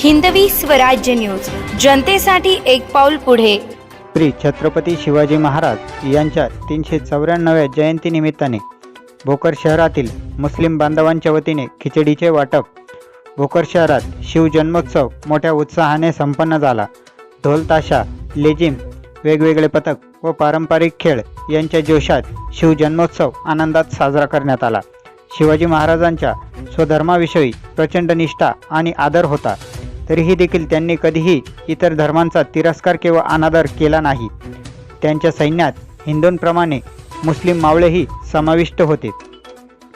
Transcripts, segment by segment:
Hindavi Swarajya news. जनतेसाठी एक पाऊल पुढे. श्री छत्रपती शिवाजी महाराज यांच्या तीनशे चौऱ्याण्णव्या जयंतीनिमित्ताने भोकर शहरातील मुस्लिम बांधवांच्या वतीने खिचडीचे वाटप. भोकर शहरात शिवजन्मोत्सव मोठ्या उत्साहाने संपन्न झाला. ढोलताशा लेझिम वेगवेगळे पथक व पारंपरिक खेळ यांच्या जोशात शिवजन्मोत्सव आनंदात साजरा करण्यात आला. शिवाजी महाराजांच्या स्वधर्माविषयी प्रचंड निष्ठा आणि आदर होता. तरीही देखील त्यांनी कधीही इतर धर्मांचा तिरस्कार किंवा अनादर केला नाही. त्यांच्या सैन्यात हिंदूंप्रमाणे मुस्लिम मावळेही समाविष्ट होते.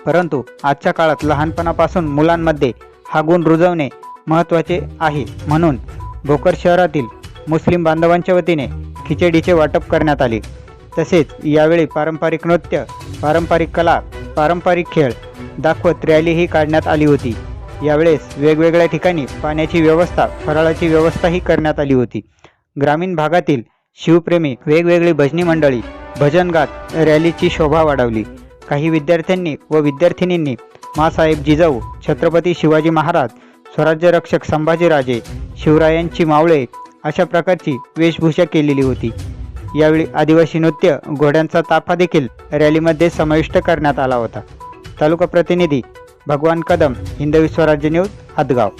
परंतु आजच्या काळात लहानपणापासून मुलांमध्ये हा गुण रुजवणे महत्त्वाचे आहे म्हणून भोकर शहरातील मुस्लिम बांधवांच्या वतीने खिचडीचे वाटप करण्यात आले. तसेच यावेळी पारंपरिक नृत्य पारंपरिक कला पारंपरिक खेळ दाखवत रॅलीही काढण्यात आली होती. यावेळेस वेगवेगळ्या ठिकाणी पाण्याची व्यवस्था फराळाची व्यवस्थाही करण्यात आली होती. ग्रामीण भागातील शिवप्रेमी वेगवेगळी भजनी मंडळी भजन गात रॅलीची शोभा वाढवली. काही विद्यार्थ्यांनी व विद्यार्थिनींनी मासाहेब जिजाऊ छत्रपती शिवाजी महाराज स्वराज्य रक्षक संभाजीराजे शिवरायांची मावळे अशा प्रकारची वेशभूषा केलेली होती. यावेळी आदिवासी नृत्य घोड्यांचा ताफा देखील रॅलीमध्ये समाविष्ट करण्यात आला होता. तालुका प्रतिनिधी भगवान कदम हिंदवी स्वराज्य न्यूज हदगाव.